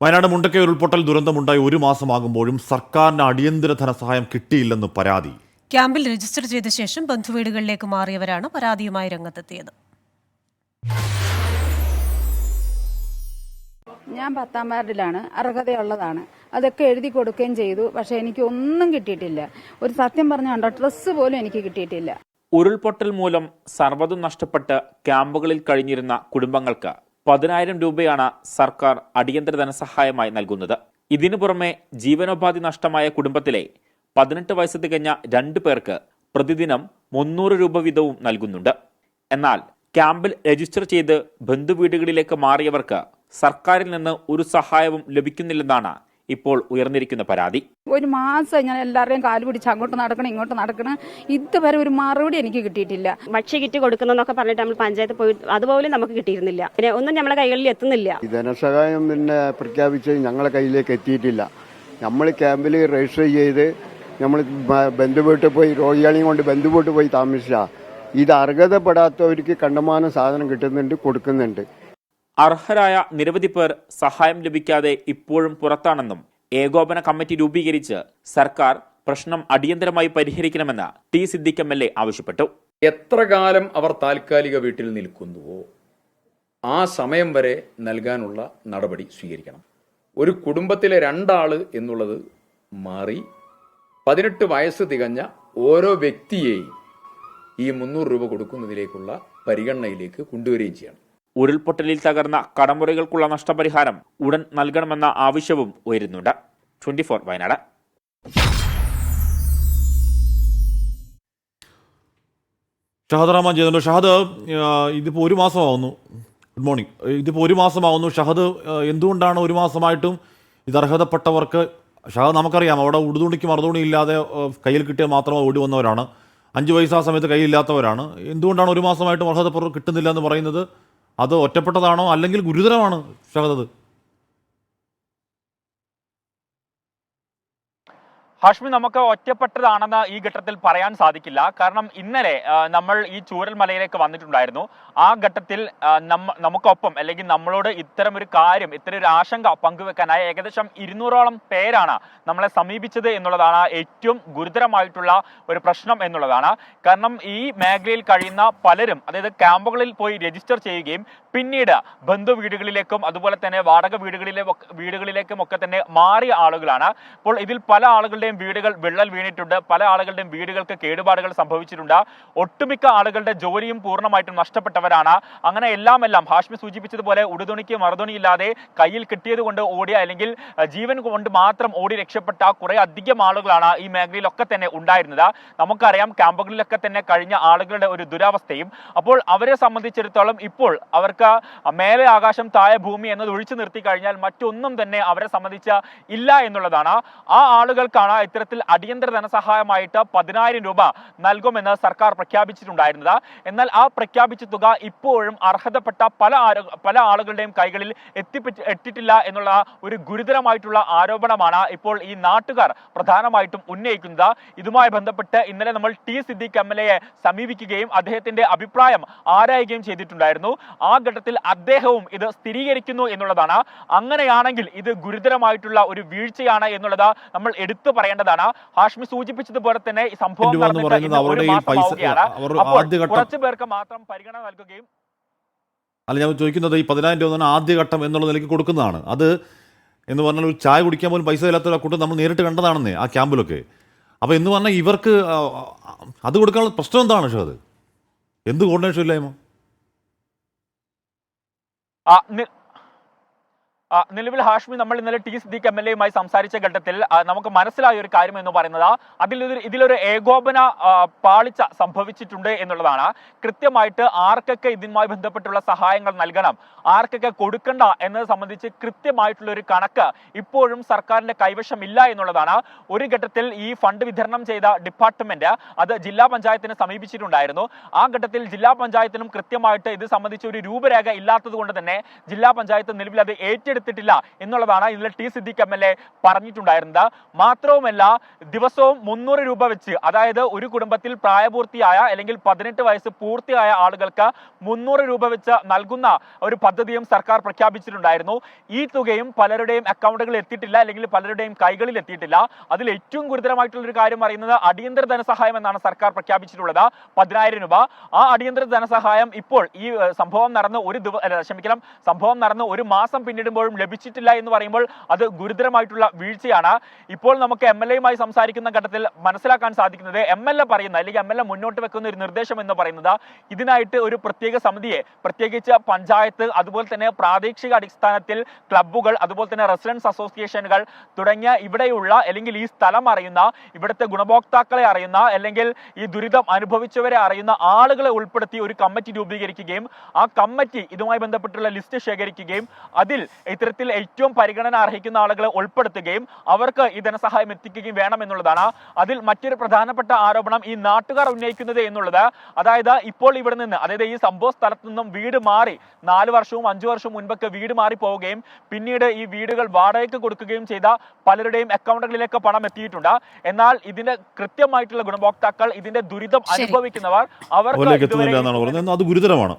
വയനാട് മുണ്ടക്കൈ ഉരുൾപൊട്ടൽ ദുരന്തമുണ്ടായി ഒരു മാസമാകുമ്പോഴും സർക്കാരിന് അടിയന്തര ധനസഹായം കിട്ടിയില്ലെന്ന് പരാതി. ക്യാമ്പിൽ രജിസ്റ്റർ ചെയ്ത ശേഷം ബന്ധുവീടുകളിലേക്ക് മാറിയവരാണ് പരാതിയുമായി രംഗത്തെത്തിയത്. ഞാൻ പത്താം വാർഡിലാണ് അർഹതയുള്ളതാണ്. അതൊക്കെ എഴുതി കൊടുക്കുകയും ചെയ്തു പക്ഷെ എനിക്ക് ഒന്നും കിട്ടിയിട്ടില്ല. ഒരു സത്യം പറഞ്ഞുണ്ടോ ഡ്രസ്സ് പോലും എനിക്ക് കിട്ടിയിട്ടില്ല. ഉരുൾപൊട്ടൽ മൂലം സർവതും നഷ്ടപ്പെട്ട് ക്യാമ്പുകളിൽ കഴിഞ്ഞിരുന്ന കുടുംബങ്ങൾക്ക് പതിനായിരം രൂപയാണ് സർക്കാർ അടിയന്തര ധനസഹായമായി നൽകുന്നത്. ഇതിനു പുറമെ ജീവനോപാധി നഷ്ടമായ കുടുംബത്തിലെ പതിനെട്ട് വയസ്സ് തികഞ്ഞ രണ്ടു പേർക്ക് പ്രതിദിനം മുന്നൂറ് രൂപ വീതവും നൽകുന്നുണ്ട്. എന്നാൽ ക്യാമ്പിൽ രജിസ്റ്റർ ചെയ്ത് ബന്ധുവീടുകളിലേക്ക് മാറിയവർക്ക് സർക്കാരിൽ നിന്ന് ഒരു സഹായവും ലഭിക്കുന്നില്ലെന്നാണ് ഇപ്പോൾ ഉയർന്നിരിക്കുന്ന പരാതി. ഒരു മാസം ഞാൻ എല്ലാവരെയും കാൽ പിടിച്ച് അങ്ങോട്ട് നടക്കണം ഇങ്ങോട്ട് നടക്കണം. ഇതുവരെ ഒരു മറുപടി എനിക്ക് കിട്ടിയിട്ടില്ല. ഭക്ഷ്യ കിറ്റ് കൊടുക്കുന്നൊക്കെ പറഞ്ഞിട്ട് നമ്മൾ പഞ്ചായത്ത് പോയി അതുപോലെ നമുക്ക് കിട്ടിയിരുന്നില്ല. പിന്നെ ഒന്നും നമ്മളെ കൈകളിൽ എത്തുന്നില്ല. ധനസഹായം പിന്നെ പ്രഖ്യാപിച്ച് ഞങ്ങളെ കയ്യിലേക്ക് എത്തിയിട്ടില്ല. നമ്മൾ ക്യാമ്പിൽ രജിസ്റ്റർ ചെയ്ത് നമ്മൾ ബന്ധുവീട്ടിൽ പോയി രോഗികളെയും കൊണ്ട് ബന്ധുവീട്ടിൽ പോയി താമസിച്ച. ഇത് അർഹതപ്പെടാത്തവർക്ക് കണ്ടമാനം സാധനം കിട്ടുന്നുണ്ട് കൊടുക്കുന്നുണ്ട്. അർഹരായ നിരവധി പേർ സഹായം ലഭിക്കാതെ ഇപ്പോഴും പുറത്താണെന്നും ഏകോപന കമ്മിറ്റി രൂപീകരിച്ച് സർക്കാർ പ്രശ്നം അടിയന്തരമായി പരിഹരിക്കണമെന്ന് T Siddique M L A ആവശ്യപ്പെട്ടു. എത്ര കാലം അവർ താൽക്കാലിക വീട്ടിൽ നിൽക്കുന്നുവോ ആ സമയം വരെ നൽകാനുള്ള നടപടി സ്വീകരിക്കണം. ഒരു കുടുംബത്തിലെ രണ്ടാൾ എന്നുള്ളത് മാറി പതിനെട്ട് വയസ്സ് തികഞ്ഞ ഓരോ വ്യക്തിയെയും ഈ മുന്നൂറ് രൂപ കൊടുക്കുന്നതിലേക്കുള്ള പരിഗണനയിലേക്ക് കൊണ്ടുവരികയും ചെയ്യണം. ഉരുൾപൊട്ടലിൽ തകർന്ന കടമുറികൾക്കുള്ള നഷ്ടപരിഹാരം ഉടൻ നൽകണമെന്ന ആവശ്യവും ഉയരുന്നുണ്ട്. Twenty four Wayanad. Shahad Rahman ചെയ്യുന്നുണ്ട് ഷഹദ് ഇതിപ്പോൾ ഒരു മാസമാവുന്നു. ഗുഡ് മോർണിംഗ് ഇതിപ്പോൾ ഒരു മാസമാവുന്നു. ഷഹദ് എന്തുകൊണ്ടാണ് ഒരു മാസമായിട്ടും ഇത് അർഹതപ്പെട്ടവർക്ക് ഷഹദ് നമുക്കറിയാം അവിടെ ഉടുതുണിക്ക് മറുതുണി ഇല്ലാതെ കയ്യിൽ കിട്ടിയാൽ മാത്രമേ ഓടി വന്നവരാണ്. അഞ്ച് വയസ്സ് ആ സമയത്ത് കയ്യിലില്ലാത്തവരാണ് എന്തുകൊണ്ടാണ് ഒരു മാസമായിട്ടും അർഹതപ്പെട്ടവർ കിട്ടുന്നില്ല എന്ന് പറയുന്നത്? അത് ഒറ്റപ്പെട്ടതാണോ അല്ലെങ്കിൽ ഗുരുതരമാണ് ഷഹദ് ഹാഷ്മി നമുക്ക് ഒറ്റപ്പെട്ടതാണെന്ന് ഈ ഘട്ടത്തിൽ പറയാൻ സാധിക്കില്ല. കാരണം ഇന്നലെ നമ്മൾ ഈ ചൂരൽ മലയിലേക്ക് വന്നിട്ടുണ്ടായിരുന്നു. ആ ഘട്ടത്തിൽ നമുക്കൊപ്പം അല്ലെങ്കിൽ നമ്മളോട് ഇത്തരം ഒരു കാര്യം ഇത്തരം ഒരു ആശങ്ക പങ്കുവെക്കാനായി ഏകദേശം ഇരുന്നൂറോളം പേരാണ് നമ്മളെ സമീപിച്ചത് എന്നുള്ളതാണ് ഏറ്റവും ഗുരുതരമായിട്ടുള്ള ഒരു പ്രശ്നം എന്നുള്ളതാണ്. കാരണം ഈ മേഖലയിൽ കഴിയുന്ന പലരും അതായത് ക്യാമ്പുകളിൽ പോയി രജിസ്റ്റർ ചെയ്യുകയും പിന്നീട് ബന്ധു വീടുകളിലേക്കും അതുപോലെ തന്നെ വാടക വീടുകളിലെ വീടുകളിലേക്കും ഒക്കെ തന്നെ മാറിയ ആളുകളാണ്. അപ്പോൾ ഇതിൽ പല ആളുകളുടെയും വീടുകൾ വിള്ളൽ വീണിട്ടുണ്ട്. പല ആളുകളുടെയും വീടുകൾക്ക് കേടുപാടുകൾ സംഭവിച്ചിട്ടുണ്ട്. ഒട്ടുമിക്ക ആളുകളുടെ ജോലിയും പൂർണമായിട്ടും നഷ്ടപ്പെട്ടവരാണ്. അങ്ങനെ എല്ലാം എല്ലാം ഹാഷ്മി സൂചിപ്പിച്ചതുപോലെ ഉടുതുണിക്ക് മറുതുണി ഇല്ലാതെ കയ്യിൽ കിട്ടിയത് കൊണ്ട് ഓടിയ അല്ലെങ്കിൽ ജീവൻ കൊണ്ട് മാത്രം ഓടി രക്ഷപ്പെട്ട കുറെ അധികം ആളുകളാണ് ഈ മേഖലയിലൊക്കെ തന്നെ ഉണ്ടായിരുന്നത്. നമുക്കറിയാം ക്യാമ്പുകളിലൊക്കെ തന്നെ കഴിഞ്ഞ ആളുകളുടെ ഒരു ദുരവസ്ഥയും. അപ്പോൾ അവരെ സംബന്ധിച്ചിടത്തോളം ഇപ്പോൾ അവർക്ക് മേലെ ആകാശം താഴെ ഭൂമി എന്നത് ഒഴിച്ചു നിർത്തി കഴിഞ്ഞാൽ മറ്റൊന്നും തന്നെ അവരെ സംബന്ധിച്ച് ഇല്ല എന്നുള്ളതാണ്. ആ ആളുകൾക്കാണ് ഇത്തരത്തിൽ അടിയന്തര ധനസഹായമായിട്ട് പതിനായിരം രൂപ നൽകുമെന്ന് സർക്കാർ പ്രഖ്യാപിച്ചിട്ടുണ്ടായിരുന്നത്. എന്നാൽ ആ പ്രഖ്യാപിച്ച തുക ഇപ്പോഴും അർഹതപ്പെട്ട പല പല ആളുകളുടെയും കൈകളിൽ എത്തിപ്പിച്ച് എത്തിയിട്ടില്ല എന്നുള്ള ഒരു ഗുരുതരമായിട്ടുള്ള ആരോപണമാണ് ഇപ്പോൾ ഈ നാട്ടുകാർ പ്രധാനമായിട്ടും ഉന്നയിക്കുന്നത്. ഇതുമായി ബന്ധപ്പെട്ട് ഇന്നലെ നമ്മൾ ടി സിദ്ദിഖ് എം എൽ എയെ സമീപിക്കുകയും അദ്ദേഹത്തിന്റെ അഭിപ്രായം ആരായുകയും ചെയ്തിട്ടുണ്ടായിരുന്നു. ആ ഘട്ടത്തിൽ അദ്ദേഹവും ഇത് സ്ഥിരീകരിക്കുന്നു എന്നുള്ളതാണ്. അങ്ങനെയാണെങ്കിൽ ഇത് ഗുരുതരമായിട്ടുള്ള ഒരു വീഴ്ചയാണ് എന്നുള്ളത് നമ്മൾ എടുത്തു പറയേണ്ടതാണ്. ഹാഷ്മി സൂചിപ്പിച്ചതുപോലെ തന്നെ ഈ സംഭവം കുറച്ച് പേർക്ക് മാത്രം പരിഗണന നൽകുകയും അല്ല ഞാൻ ചോദിക്കുന്നത് ഈ പതിനായിരം രൂപ ആദ്യഘട്ടം എന്നുള്ള നിലയ്ക്ക് കൊടുക്കുന്നതാണ്. അത് എന്ന് പറഞ്ഞാൽ ഒരു ചായ കുടിക്കാൻ പോലും പൈസ ഇല്ലാത്ത കൂട്ടം നമ്മൾ നേരിട്ട് കണ്ടതാണെന്നേ ആ ക്യാമ്പിലൊക്കെ. അപ്പോൾ എന്ന് പറഞ്ഞാൽ ഇവർക്ക് അത് കൊടുക്കാനുള്ള പ്രശ്നം എന്താണ് പക്ഷേ അത്? എന്ത് കോർഡിനേഷൻ ഇല്ലായ്മ? നിലവിൽ ഹാഷ്മി നമ്മൾ ഇന്നലെ ടി സിദ്ദീഖ് എം എൽ എയുമായി സംസാരിച്ച ഘട്ടത്തിൽ നമുക്ക് മനസ്സിലായ ഒരു കാര്യം എന്ന് പറയുന്നത് അതിലൊരു ഇതിലൊരു ഏകോപന പാളിച്ച സംഭവിച്ചിട്ടുണ്ട് എന്നുള്ളതാണ്. കൃത്യമായിട്ട് ആർക്കൊക്കെ ഇതുമായി ബന്ധപ്പെട്ടുള്ള സഹായങ്ങൾ നൽകണം ആർക്കൊക്കെ കൊടുക്കണ്ട എന്നത് സംബന്ധിച്ച് കൃത്യമായിട്ടുള്ള ഒരു കണക്ക് ഇപ്പോഴും സർക്കാരിന്റെ കൈവശം ഇല്ല എന്നുള്ളതാണ്. ഒരു ഘട്ടത്തിൽ ഈ ഫണ്ട് വിതരണം ചെയ്ത ഡിപ്പാർട്ട്മെന്റ് അത് ജില്ലാ പഞ്ചായത്തിനെ സമീപിച്ചിട്ടുണ്ടായിരുന്നു. ആ ഘട്ടത്തിൽ ജില്ലാ പഞ്ചായത്തിനും കൃത്യമായിട്ട് ഇത് സംബന്ധിച്ച് ഒരു രൂപരേഖ ഇല്ലാത്തത് കൊണ്ട് തന്നെ ജില്ലാ പഞ്ചായത്ത് നിലവിൽ അത് ഏറ്റെടുത്ത് കണക്കിലെടുത്തിട്ടില്ല എന്നുള്ളതാണ് ഇന്നലെ T Siddique M L A പറഞ്ഞിട്ടുണ്ടായിരുന്നത്. മാത്രവുമല്ല ദിവസവും മുന്നൂറ് രൂപ വെച്ച് അതായത് ഒരു കുടുംബത്തിൽ പ്രായപൂർത്തിയായ അല്ലെങ്കിൽ പതിനെട്ട് വയസ്സ് പൂർത്തിയായ ആളുകൾക്ക് മുന്നൂറ് രൂപ വെച്ച് നൽകുന്ന ഒരു പദ്ധതിയും സർക്കാർ പ്രഖ്യാപിച്ചിട്ടുണ്ടായിരുന്നു. ഈ തുകയും പലരുടെയും അക്കൗണ്ടുകളിൽ എത്തിയിട്ടില്ല അല്ലെങ്കിൽ പലരുടെയും കൈകളിൽ എത്തിയിട്ടില്ല. അതിൽ ഏറ്റവും ഗുരുതരമായിട്ടുള്ള ഒരു കാര്യം പറയുന്നത് അടിയന്തര ധനസഹായം എന്നാണ് സർക്കാർ പ്രഖ്യാപിച്ചിട്ടുള്ളത്. പതിനായിരം രൂപ. ആ അടിയന്തര ധനസഹായം ഇപ്പോൾ ഈ സംഭവം നടന്ന് ഒരു ദിവസം ക്ഷമിക്കണം സംഭവം നടന്ന് ഒരു മാസം പിന്നിടുമ്പോഴും ലഭിച്ചിട്ടില്ല എന്ന് പറയുമ്പോൾ അത് ഗുരുതരമായിട്ടുള്ള വീഴ്ചയാണ്. ഇപ്പോൾ നമുക്ക് എം എൽ എയുമായി സംസാരിക്കുന്ന ഘട്ടത്തിൽ മനസ്സിലാക്കാൻ സാധിക്കുന്നത് എം എൽ എ പറയുന്ന അല്ലെങ്കിൽ എം എൽ എ മുന്നോട്ട് വെക്കുന്ന ഒരു നിർദ്ദേശം എന്ന് പറയുന്നത് ഇതിനായിട്ട് ഒരു പ്രത്യേക സമിതിയെ പ്രത്യേകിച്ച് പഞ്ചായത്ത് അതുപോലെ തന്നെ പ്രാദേശിക അടിസ്ഥാനത്തിൽ ക്ലബ്ബുകൾ അതുപോലെ തന്നെ റെസിഡൻസ് അസോസിയേഷനുകൾ തുടങ്ങിയ ഇവിടെയുള്ള അല്ലെങ്കിൽ ഈ സ്ഥലം അറിയുന്ന ഇവിടുത്തെ ഗുണഭോക്താക്കളെ അറിയുന്ന അല്ലെങ്കിൽ ഈ ദുരിതം അനുഭവിച്ചവരെ അറിയുന്ന ആളുകളെ ഉൾപ്പെടുത്തി ഒരു കമ്മിറ്റി രൂപീകരിക്കുകയും ആ കമ്മിറ്റി ഇതുമായി ബന്ധപ്പെട്ടുള്ള ലിസ്റ്റ് ശേഖരിക്കുകയും അതിൽ ഇത്തരത്തിൽ ഏറ്റവും പരിഗണന അർഹിക്കുന്ന ആളുകളെ ഉൾപ്പെടുത്തുകയും അവർക്ക് ഈ ധനസഹായം എത്തിക്കുകയും വേണം എന്നുള്ളതാണ് അതിൽ മറ്റൊരു പ്രധാനപ്പെട്ട ആരോപണം ഈ നാട്ടുകാർ ഉന്നയിക്കുന്നത് എന്നുള്ളത്. അതായത് ഇപ്പോൾ ഇവിടെ നിന്ന് അതായത് ഈ സംഭവ സ്ഥലത്ത് നിന്നും വീട് മാറി നാല് വർഷവും അഞ്ചു വർഷവും മുൻപൊക്കെ വീട് മാറി പോവുകയും പിന്നീട് ഈ വീടുകൾ വാടകയ്ക്ക് കൊടുക്കുകയും ചെയ്ത പലരുടെയും അക്കൗണ്ടുകളിലേക്ക് പണം എത്തിയിട്ടുണ്ട്. എന്നാൽ ഇതിന്റെ കൃത്യമായിട്ടുള്ള ഗുണഭോക്താക്കൾ ഇതിന്റെ ദുരിതം അനുഭവിക്കുന്നവർ അവർക്ക് അവരിലേക്ക് എത്തുന്നില്ല എന്നാണ് പറയുന്നത് അത് ഗുരുതരമാണ്.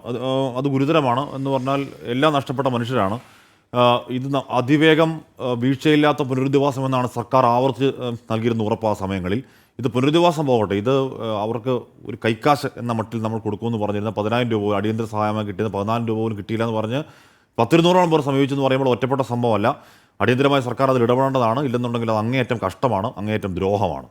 അത് ഗുരുതരമാണ് എന്ന് പറഞ്ഞാൽ എല്ലാം നഷ്ടപ്പെട്ട മനുഷ്യരാണ്. ഇത് അതിവേഗം വീഴ്ചയില്ലാത്ത പുനരധിവാസം എന്നാണ് സർക്കാർ ആവർത്തിച്ച് നൽകിയിരുന്ന ഉറപ്പ് ആ സമയങ്ങളിൽ. ഇത് പുനരധിവാസം പോകട്ടെ. ഇത് അവർക്ക് ഒരു കൈക്കാശ് എന്ന മട്ടിൽ നമ്മൾ കൊടുക്കുമെന്ന് പറഞ്ഞിരുന്ന പതിനായിരം രൂപ അടിയന്തര സഹായമായി കിട്ടിയത് പതിനായിരം രൂപ പോലും കിട്ടിയില്ല എന്ന് പറഞ്ഞ് പത്തിരുന്നൂറോളം പേർ സമീപിച്ചെന്ന് പറയുമ്പോൾ ഒറ്റപ്പെട്ട സംഭവമല്ല. അടിയന്തരമായി സർക്കാർ അതിൽ ഇടപെടേണ്ടതാണ്. ഇല്ലെന്നുണ്ടെങ്കിൽ അത് അങ്ങേയറ്റം കഷ്ടമാണ് അങ്ങേയറ്റം ദ്രോഹമാണ്.